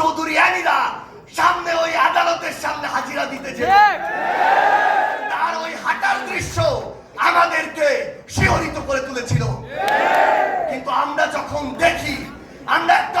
চৌধুরী আনিরা সামনে ওই আদালতের সামনে হাজিরা দিতে যেত তার ওই হাঁটার দৃশ্য আমাদেরকে শিহরিত করে তুলেছিল। কিন্তু আমরা যখন দেখি আমরা একটা